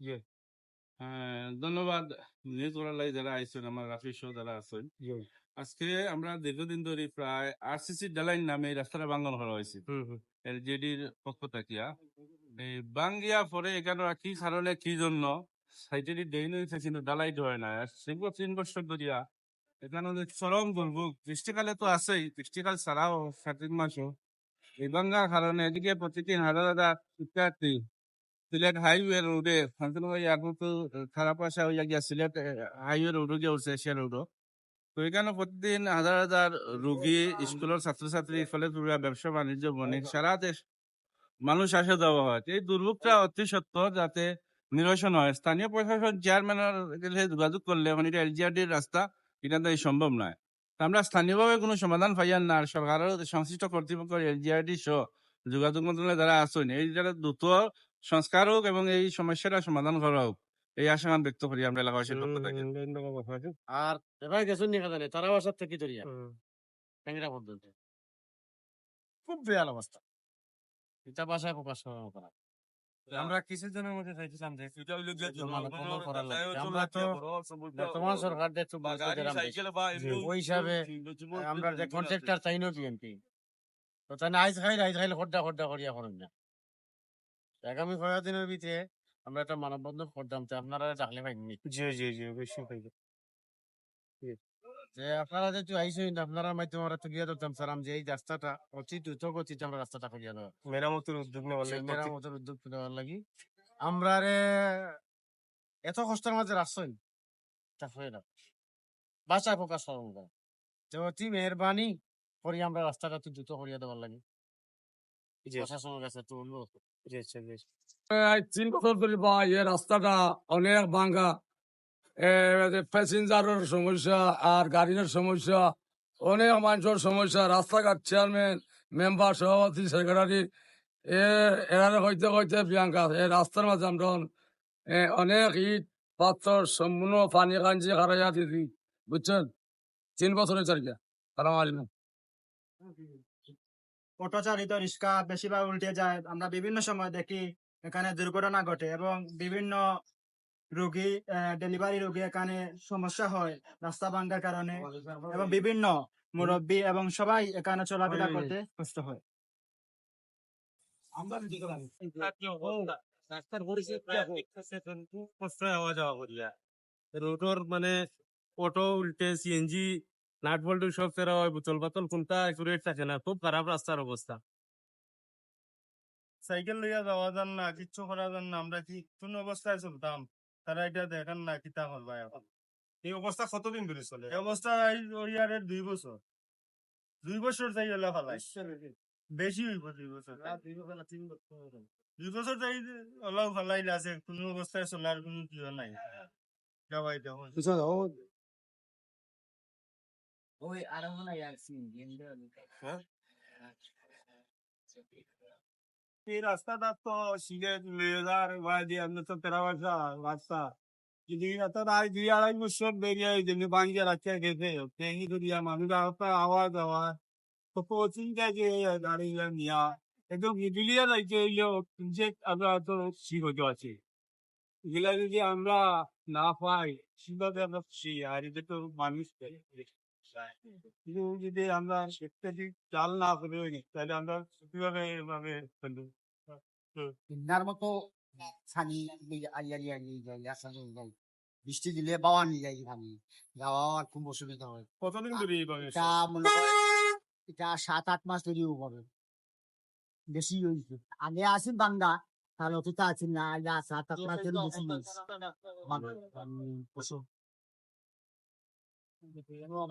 জি। ধন্যবাদ। নিউজ ওয়ালাই যারা আইছেন আমার রাফি যারা আছেন। আজকে আমরা দীর্ঘদিন ধরে প্রায় আরসিসি ডালাইন নামে রাস্তাটা বাঙ্গন করা হয়েছে। এলজেডির পক্ষ থাকিয়া এই বাঙ্গিয়া পরে এখানে কি কারণে কি জন্য? সাইটেরই ডেইন হয়েছে কিন্তু ডালাইট হয় না। সেগুলো তিন বছর ধরিয়া এখানে চরম দুর্ভোগ। বৃষ্টিকালে তো আছেই বৃষ্টিকাল ছাড়াও কার্তিক মাসও। এই বাঙ্গার কারণে এদিকে প্রতিদিন হাজার হাজার শিক্ষার্থী সিলেট হাইওয়ে রোডে ফাংশন হয়ে এখন তো খারাপ আসা হইয়া গিয়া সিলেট হাইওয়ে রোডে গিয়ে উঠছে এশিয়া রোডও তো এখানে প্রতিদিন হাজার হাজার রোগী স্কুলের ছাত্রছাত্রী কলেজ ব্যবসা বাণিজ্য, বণিক সারা দেশ মানুষ আসা যাওয়া হয়। এই দুর্ভোগটা অতি সত্য যাতে নিরসন হয়। স্থানীয় প্রশাসন চেয়ারম্যানের যোগাযোগ করলে এখন এটা এলজিআরডির রাস্তা এটা তো সম্ভব নয় আমরা স্থানীয়ভাবে কোনো সমাধান পাইয়ান না আর সরকারের সংশ্লিষ্ট কর্তৃপক্ষ এলজিআরডি সহ যোগাযোগ মন্ত্রণালয়ে যারা আছেন এই যারা দ্রুত সংস্কার হোক এবং এই সমস্যাটা সমাধান করা হোক। এই আশা ব্যক্ত করি আমরা এলাকাবাসীর পক্ষ থেকে। আর এবার গেছুন নি কাজানে তারা বাসার থেকে ট্যাংরা পর্যন্ত। খুব বেয়াল অবস্থা। এটা বাসায় প্রকাশ করা আমরা কিসের জন্য মধ্যে চাইছিলাম যে। আমরা তো বর্তমান সরকার। ওই হিসাবে আমরা যে কন্ট্রাক্টর চাই বিএনপি তো তাই আইজ খাইলে আইজ খাইলে খড্ডা খড্ডা করিয়া করেন না। আগামী কয়েকদিনের ভিতরে আমরা একটা মানববন্ধন করতাম? তো আপনারা ডাকলে পাইনি জি জি জি অবশ্যই পাইবে যে আপনারা যেহেতু আইসেন আপনারা মাধ্যমে আমরা তুলিয়া ধরতাম স্যার। যে এই রাস্তাটা অতি দ্রুত গতিতে আমরা রাস্তাটা করিয়া দেওয়া মেরামতের উদ্যোগ নেওয়ার লাগি মেরামতের উদ্যোগ নেওয়ার লাগি। আমরা রে এত কষ্টের মাঝে রাখছেন তা হয়ে না। বাসায় প্রকাশ করুন না তো অতি মেহরবানি করি আমরা রাস্তাটা একটু দ্রুত করিয়া দেওয়ার লাগে। প্রশাসনের কাছে একটু অনুরোধ করি। জি জি এই তিন বছর ধরে বা এই রাস্তাটা অনেক ভাঙ্গা। প্যাসেঞ্জারের সমস্যা আর গাড়ির সমস্যা অনেক মানুষের সমস্যা। রাস্তাঘাট চেয়ারম্যান মেম্বার সভাপতি সেক্রেটারি এ এরারে হইতে হইতে প্রিয়াঙ্কা এই রাস্তার মাঝে আমরা অনেক ইট পাথর সম্পূর্ণ পানি কাঞ্চি হারাইয়া দিদি বুঝছেন? তিন বছরের চারিকা সালাম আলাইকুম। অটো চালিত রিক্সা বেশিরভাগ উল্টে যায়। আমরা বিভিন্ন সময় দেখি এখানে দুর্ঘটনা ঘটে এবং বিভিন্ন রোগী ডেলিভারি রোগী এখানে সমস্যা হয় রাস্তা ভাঙ্গার কারণে এবং বিভিন্ন মুরব্বী এবং সবাই এখানে চলাফেরা করতে কষ্ট হয়। রাস্তার মানে অটো উল্টে সিএনজি নাট বল্টু সব ফেরা হয় বোতল বাতল কোনটা? একুরেট থাকে না খুব খারাপ রাস্তার অবস্থা। সাইকেল লইয়া যাওয়া যান না কিচ্ছু করা যান না আমরা কি কোন অবস্থায় চলতাম? তারা এটা দেখেন না কিতা করবা এখন। এই অবস্থা কতদিন ধরে চলে? এই অবস্থা এই ওরিয়ারের দুই বছর। দুই বছর যাই হলে ফালাই বেশি হইব দুই বছর। দুই বছর যাই অলপ ফালাই আছে কোনো অবস্থায় চলার কোনো কিয় নাই। যাবাই দেখুন এই রাস্তাটা তো সিলেট মেয়েদার বাদি আমরা তো তেরা বাসা রাস্তা যদি এত রায় দুই আড়াই বছর বেরিয়ে যেমনি বাঙ্গিয়ে রাখিয়া গেছে তেহি দুরিয়া মানুষ রাস্তা আওয়াজ আওয়াজ তো পৌঁছিন যে গাড়ি নিয়া একদম মিডিলিয়া যাইতে হইলেও যে আমরা তো শিখতে আছি এগুলা যদি আমরা না পাই সেভাবে আমরা খুশি আর এটা তো মানুষ কিন্তু যদি আমরা সেটা যদি চাল না করে তাহলে আমরা কীভাবে এভাবে চলবো কিনার মতো ছানি আইয়ারি আইয়ারি যাই আসামি যাই। বৃষ্টি দিলে বাওয়া নিয়ে যাই আমি যাওয়া খুব অসুবিধা হয়। কতদিন ধরে এইভাবে এটা মনে এটা সাত আট মাস ধরেও হবে বেশি হয়েছে। আগে আসেন বাংলা তাহলে অতটা আছেন না। আগে সাত আট মাস ধরে বেশি হয়েছে। Bịt gà ngô.